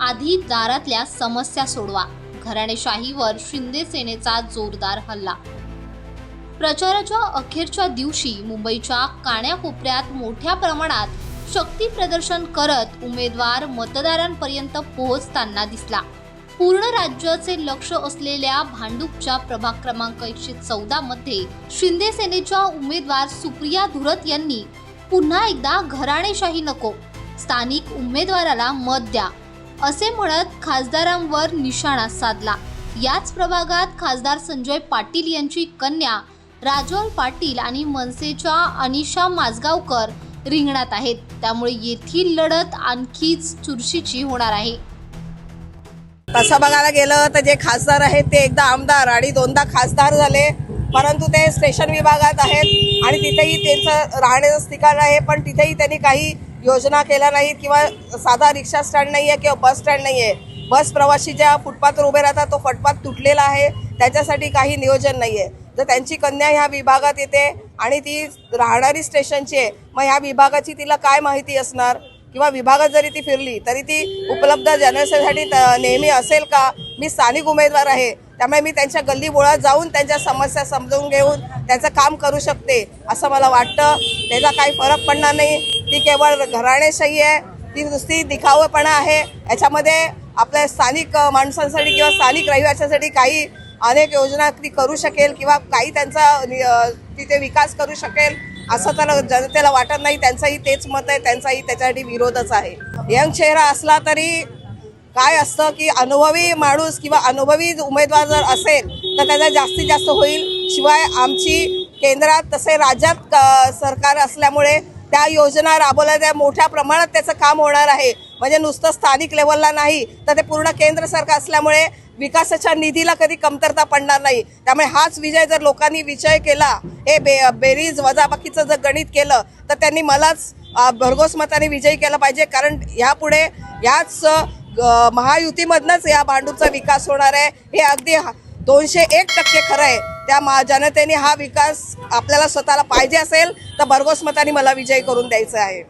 आधी दारातल्या समस्या सोडवा. घराणेशाहीवर शिंदे सेनेचा जोरदार हल्ला. प्रचाराच्या अखेरच्या दिवशी मुंबईच्या काण्याकोपऱ्यात मोठ्या प्रमाणात शक्ती प्रदर्शन करत उमेदवार मतदारांपर्यंत पोहोचताना दिसला. पूर्ण राज्याचे लक्ष असलेल्या भांडूपच्या प्रभाग क्रमांक एकशे चौदा मध्ये शिंदे सेनेच्या उमेदवार सुप्रिया धुरत यांनी पुन्हा एकदा घराणेशाही नको. स्थानिक उमेदवाराला मत द्या. असे म्हणत खासदारांवर निशाणा साधला. याच प्रभागात खासदार संजय पाटील यांची कन्या राजोल पाटील आणि मनसेच्या अनिशा माजगावकर रिंगणात आहेत. त्यामुळे येथील लढत आणखीच चुरशीची होणार आहे. तसं बघायला गेलं तर जे खासदार आहेत ते एकदा आमदार आणि दोनदा खासदार झाले. परंतु ते स्टेशन विभागात आहेत आणि तिथेही त्यांचं राहण्याचं ठिकाण आहे. पण तिथेही त्यांनी काही योजना केल्या नाहीत किंवा साधा रिक्षा स्टँड नाही आहे किंवा बस स्टँड नाही आहे बस प्रवासी ज्या फुटपाथवर उभे राहतात तो फुटपाथ तुटलेला आहे. त्याच्यासाठी काही नियोजन नाही आहे तर त्यांची कन्या ह्या विभागात येते आणि ती राहणारी स्टेशनची आहे मग ह्या विभागाची तिला काय माहिती असणार? किंवा विभागात जरी ती फिरली तरी ती उपलब्ध जनरेशनसाठी त- नेहमी असेल का? मी स्थानिक उमेदवार आहे. त्यामुळे मी त्यांच्या गल्ली बोळात जाऊन त्यांच्या समस्या समजून घेऊन त्याचं काम करू शकते असं मला वाटतं. त्याचा काही फरक पडणार नाही. ती केवळ घराणेशाही आहे ती नुसती दिखावपणा आहे. याच्यामध्ये आपल्या स्थानिक माणसांसाठी किंवा स्थानिक रहिवाशांसाठी काही अनेक योजना ती करू शकेल किंवा काही त्यांचा नि- तिथे विकास करू शकेल असं तर जनतेला वाटत नाही. त्यांचंही तेच मत आहे त्यांचाही त्याच्यासाठी विरोधच आहे. यंग चेहरा असला तरी काय असतं की अनुभवी माणूस किंवा अनुभवी उमेदवार जर असेल तर त्याचा जास्तीत जास्त होईल. शिवाय आमची केंद्रात तसे राज्यात सरकार असल्यामुळे त्या योजना राबवल्या त्या मोठ्या प्रमाणात त्याचं काम होणार आहे. म्हणजे नुसतं स्थानिक लेवलला नाही तर ते पूर्ण केंद्र सरकार असल्यामुळे विकासाच्या निधीला कधी कमतरता पडणार नाही. त्यामुळे हाच विजय जर लोकांनी विजय केला हे बे बेरीज वजाबाकीचं जर गणित केलं तर त्यांनी मलाच भरघोस मताने विजयी केला पाहिजे. कारण ह्यापुढे ह्याच महायुतीमधनंच या भांडूरचा विकास होणार आहे. हे अगदी हा- दोनशे एक टक्के खरं आहे. त्या मा जनतेने हा विकास आपल्याला स्वतःला पाहिजे असेल तर भरघोस मताने मला विजय करून द्यायचा आहे.